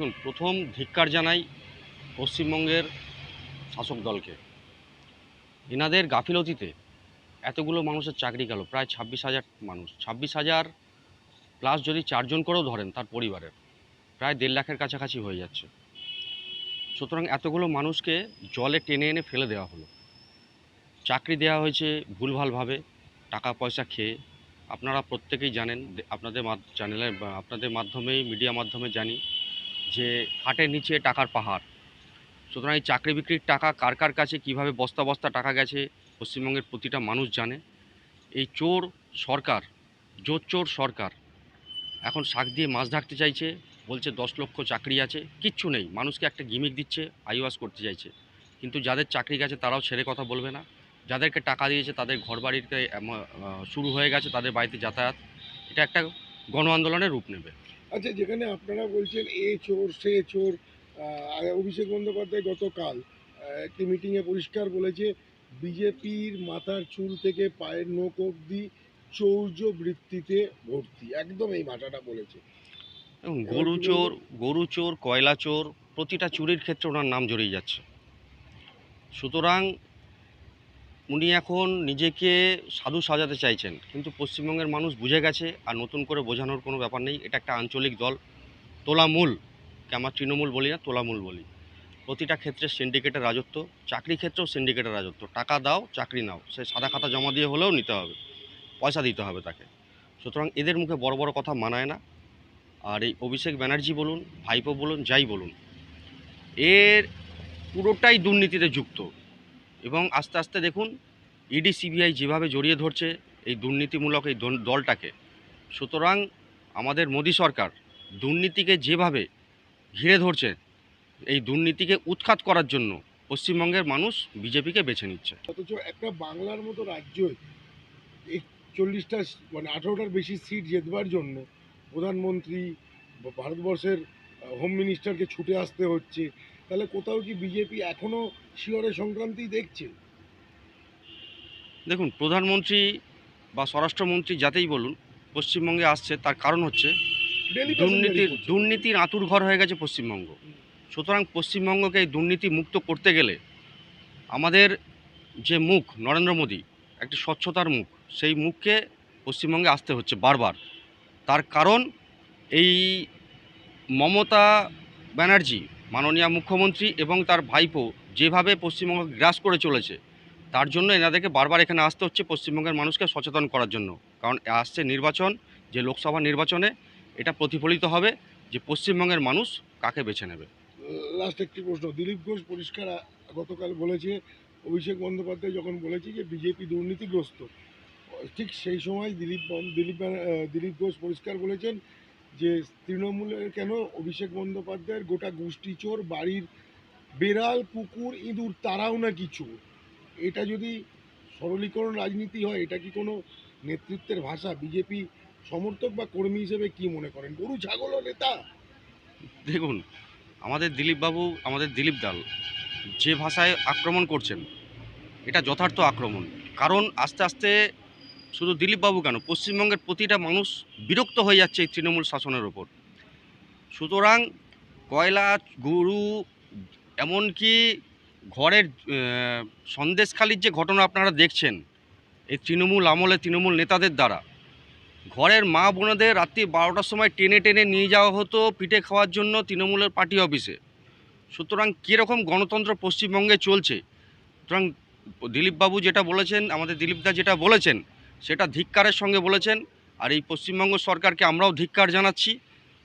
দেখুন, প্রথম ধিক্কার জানাই পশ্চিমবঙ্গের শাসক দলকে। এনাদের গাফিলতিতে এতগুলো মানুষের চাকরি গেল, প্রায় ছাব্বিশ হাজার মানুষ। ছাব্বিশ হাজার প্লাস যদি চারজন করেও ধরেন তার পরিবারের, প্রায় দেড় লাখের কাছাকাছি হয়ে যাচ্ছে। সুতরাং এতগুলো মানুষকে জলে টেনে এনে ফেলে দেওয়া হলো। চাকরি দেওয়া হয়েছে ভুলভালভাবে টাকা পয়সা খেয়ে। আপনারা প্রত্যেকেই জানেন, আপনাদের চ্যানেলের আপনাদের মাধ্যমেই, মিডিয়া মাধ্যমে জানি যে খাটের নিচে টাকার পাহাড়। সুতরাং এই চাকরি বিক্রির টাকা কার কার কাছে, কীভাবে বস্তা বস্তা টাকা গেছে, পশ্চিমবঙ্গের প্রতিটা মানুষ জানে। এই চোর সরকার, জোর চোর সরকার, এখন শাক দিয়ে মাছ ঢাকতে চাইছে, বলছে দশ লক্ষ চাকরি আছে, কিচ্ছু নেই, মানুষকে একটা গিমিক দিচ্ছে, আইওয়াস করতে চাইছে। কিন্তু যাদের চাকরি গেছে, তারাও ছেড়ে কথা বলবে না। যাদেরকে টাকা দিয়েছে, তাদের ঘর বাড়িতে শুরু হয়ে গেছে, তাদের বাড়িতে যাতায়াত। এটা একটা গণ আন্দোলনের রূপ নেবে। আচ্ছা যেখানে আপনারা বলছেন এ চোর, সে চোর অভিষেক বন্দ্যোপাধ্যায় গতকাল একটি মিটিংয়ে পরিষ্কার বলেছে, বিজেপির মাথার চুল থেকে পায়ের নোক অব্দি চৌর্য বৃত্তিতে ভর্তি। একদম এই মাথাটা বলেছে। গরু চোর গরু চোর, কয়লা চোর, প্রতিটা চুরির ক্ষেত্রে ওনার নাম জড়িয়ে যাচ্ছে। সুতরাং উনি এখন নিজেকে সাধু সাজাতে চাইছেন, কিন্তু পশ্চিমবঙ্গের মানুষ বুঝে গেছে আর নতুন করে বোঝানোর কোনো ব্যাপার নেই। এটা একটা আঞ্চলিক দল। তোলামূল, কে আমার তৃণমূল বলি না, তোলামূল বলি। প্রতিটা ক্ষেত্রে সিন্ডিকেটের রাজত্ব, চাকরি ক্ষেত্রেও সিন্ডিকেটের রাজত্ব। টাকা দাও, চাকরি নাও। সে সাদা খাতা জমা দিয়ে হলেও নিতে হবে। পয়সা দিতে হবে তাকে। সুতরাং এদের মুখে বড় বড় কথা মানায় না। আর এই অভিষেক ব্যানার্জি বলুন, ভাইপো বলুন, যাই বলুন, এর পুরোটাই দুর্নীতিতে যুক্ত। এবং আস্তে আস্তে দেখুন ইডি সিবিআই যেভাবে জড়িয়ে ধরছে এই দুর্নীতিমূলক এই দল- দলটাকে, সুতরাং আমাদের মোদী সরকার দুর্নীতিকে যেভাবে ঘিরে ধরছে, এই দুর্নীতিকে উৎখাত করার জন্য পশ্চিমবঙ্গের মানুষ বিজেপিকে বেছে নিচ্ছে। অথচ একটা বাংলার মতো রাজ্য চল্লিশটা মানে আঠারোটার বেশি সিট জেতবার জন্য প্রধানমন্ত্রী, ভারতবর্ষের হোম মিনিস্টারকে ছুটে আসতে হচ্ছে তাহলে কোথাও কি বিজেপি এখনও শিয়রের সংক্রান্তি দেখছে? দেখুন প্রধানমন্ত্রী বা স্বরাষ্ট্রমন্ত্রী যাতেই বলুন পশ্চিমবঙ্গে আসছে তার কারণ হচ্ছে দুর্নীতির দুর্নীতির আঁতুর ঘর হয়ে গেছে পশ্চিমবঙ্গ। সুতরাং পশ্চিমবঙ্গকে এই দুর্নীতি মুক্ত করতে গেলে আমাদের যে মুখ নরেন্দ্র মোদী একটি স্বচ্ছতার মুখ সেই মুখকে পশ্চিমবঙ্গে আসতে হচ্ছে বারবার। তার কারণ এই মমতা ব্যানার্জি মাননীয় মুখ্যমন্ত্রী এবং তার ভাইপো যেভাবে পশ্চিমবঙ্গ গ্রাস করে চলেছে, তার জন্য এনাদেরকে বারবার এখানে আসতে হচ্ছে পশ্চিমবঙ্গের মানুষকে সচেতন করার জন্য। কারণ আসছে নির্বাচন, যে লোকসভা নির্বাচনে এটা প্রতিফলিত হবে যে পশ্চিমবঙ্গের মানুষ কাকে বেছে নেবে। লাস্ট একটি প্রশ্ন, দিলীপ ঘোষ পরিষ্কার গতকাল বলেছে, অভিষেক বন্দ্যোপাধ্যায় যখন বলেছে যে বিজেপি দুর্নীতিগ্রস্ত, ঠিক সেই সময় দিলীপ দিলীপ দিলীপ ঘোষ পরিষ্কার বলেছেন যে তৃণমূলের কেন অভিষেক বন্দ্যোপাধ্যায়ের গোটা গোষ্ঠী চোর, বাড়ির বেড়াল কুকুর ইঁদুর, তারাও নাকি চোর? এটা যদি সরলীকরণ রাজনীতি হয়, এটা কি কোনো নেতৃত্বের ভাষা? বিজেপি সমর্থক বা কর্মী হিসেবে কি মনে করেন? গরু ছাগলও নেতা? দেখুন, আমাদের দিলীপবাবু, আমাদের দিলীপ দাল যে ভাষায় আক্রমণ করছেন, এটা যথার্থ আক্রমণ। কারণ আস্তে আস্তে শুধু দিলীপবাবু কেন? পশ্চিমবঙ্গের প্রতিটা মানুষ বিরক্ত হয়ে যাচ্ছে এই তৃণমূল শাসনের ওপর। সুতরাং কয়লা, গরু, এমনকি ঘরের সন্দেশখালির যে ঘটনা আপনারা দেখছেন, এই তৃণমূল আমলে তৃণমূল নেতাদের দ্বারা, ঘরের মা বোনেদের রাত্রি বারোটার সময় টেনে টেনে নিয়ে যাওয়া হতো পিঠে খাওয়ার জন্য তৃণমূলের পার্টি অফিসে। সুতরাং কীরকম গণতন্ত্র পশ্চিমবঙ্গে চলছে? সুতরাং দিলীপবাবু যেটা বলেছেন, আমাদের দিলীপদা যেটা বলেছেন সেটা ধিক্কারের সঙ্গে বলেছেন, আর এই পশ্চিমবঙ্গ সরকারকে আমরাও ধিক্কার জানাচ্ছি,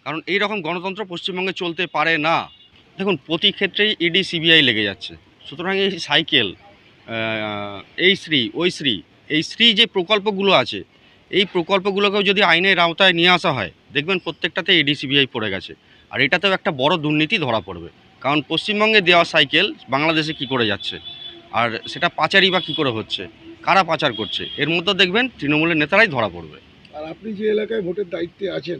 কারণ এই রকম গণতন্ত্র পশ্চিমবঙ্গে চলতে পারে না। দেখুন, প্রতি ক্ষেত্রেই ইডি, সিবিআই লেগে যাচ্ছে। সুতরাং এই সাইকেল এই শ্রী, ওই শ্রী, এই শ্রী যে প্রকল্পগুলো আছে, এই প্রকল্পগুলোকেও যদি আইনের আওতায় নিয়ে আসা হয়, দেখবেন প্রত্যেকটাতে ইডি, সিবিআই পড়ে গেছে। আর এটাতেও একটা বড় দুর্নীতি ধরা পড়বে। কারণ পশ্চিমবঙ্গে দেওয়া সাইকেল বাংলাদেশে কি করে যাচ্ছে? আর সেটা পাচারই বা কী করে হচ্ছে? কারা পাচার করছে। এর মধ্যে দেখবেন তৃণমূলের নেতারাই ধরা পড়বে। আর আপনি যে এলাকায় ভোটের দায়িত্বে আছেন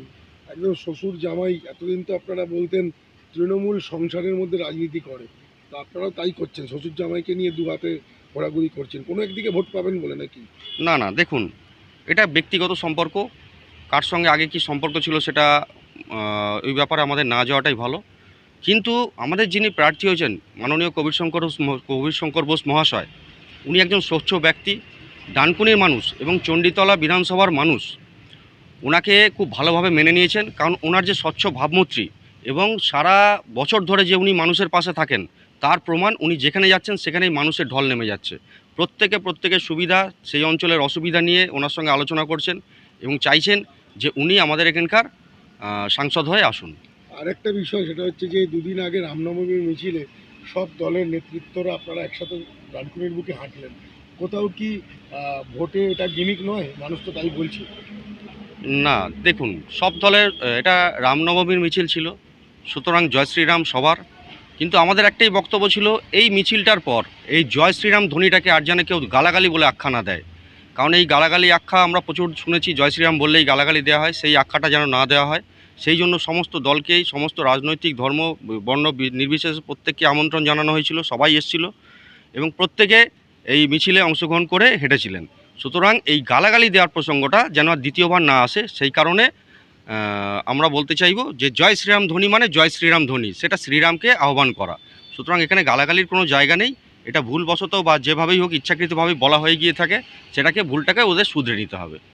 একদম শ্বশুর জামাই এতদিন তো আপনারা বলতেন তৃণমূল সংসারের মধ্যে রাজনীতি করে। তো আপনারাও তাই করছেন শ্বশুর জামাইকে নিয়ে দু হাতে ঘোরাঘুরি করছেন। কোনো একদিকে ভোট পাবেন বলে নাকি? না না দেখুন এটা ব্যক্তিগত সম্পর্ক। কার সঙ্গে আগে কি সম্পর্ক ছিল সেটা ওই ব্যাপারে আমাদের না যাওয়াটাই ভালো। কিন্তু আমাদের যিনি প্রার্থী হয়েছেন মাননীয় কবির শঙ্কর কবির শঙ্কর বোস মহাশয় উনি একজন স্বচ্ছ ব্যক্তি, ডানকুনির মানুষ এবং চণ্ডীতলা বিধানসভার মানুষ। ওনাকে খুব ভালোভাবে মেনে নিয়েছেন কারণ ওনার যে স্বচ্ছ ভাবমূর্তি এবং সারা বছর ধরে যে উনি মানুষের পাশে থাকেন, তার প্রমাণ উনি যেখানে যাচ্ছেন সেখানেই মানুষের ঢল নেমে যাচ্ছে। প্রত্যেকে প্রত্যেকের সুবিধা, সেই অঞ্চলের অসুবিধা নিয়ে ওনার সঙ্গে আলোচনা করছেন এবং চাইছেন যে উনি আমাদের এখানকার সাংসদ হয়ে আসুন। আরেকটা বিষয় সেটা হচ্ছে যে দুদিন আগে রামনবমীর মিছিলে সব দলের নেতৃত্বরা আপনারা একসাথে ডানকুনির বুকে হাঁটলেন। কোথাও কি ভোটে এটা গিমিক নয়? মানুষ তো তাই বলছে। না, দেখুন, সব দলের এটা রামনবমীর মিছিল ছিল, সুতরাং জয় শ্রীরাম সবার। কিন্তু আমাদের একটাই বক্তব্য ছিল, এই মিছিলটার পর, এই জয় শ্রীরাম ধ্বনিটাকে আর যেন কেউ গালাগালি বলে আখ্যা না দেয়। কারণ এই গালাগালি আখ্যা আমরা প্রচুর শুনেছি, জয় শ্রীরাম বললেই গালাগালি দেওয়া হয়, সেই আখ্যাটা যেন না দেওয়া হয়। সেই জন্য সমস্ত দলকেই, সমস্ত রাজনৈতিক ধর্ম, বর্ণ নির্বিশেষে প্রত্যেককে আমন্ত্রণ জানানো হয়েছিল, সবাই এসেছিল। এবং প্রত্যেকে এই মিছিলে অংশগ্রহণ করে হেঁটেছিলেন। সুতরাং এই গালাগালি দেওয়ার প্রসঙ্গটা যেন দ্বিতীয়বার না আসে, সেই কারণে আমরা বলতে চাইব যে জয় শ্রীরাম ধ্বনি মানে জয় শ্রীরাম ধ্বনি, সেটা শ্রীরামকে আহ্বান করা। সুতরাং এখানে গালাগালির কোনো জায়গা নেই, এটা ভুলবশত বা যেভাবেই হোক ইচ্ছাকৃতভাবে বলা হয়ে গিয়ে থাকে, সেটাকে ভুলটাকে ওদের শুধরে নিতে হবে।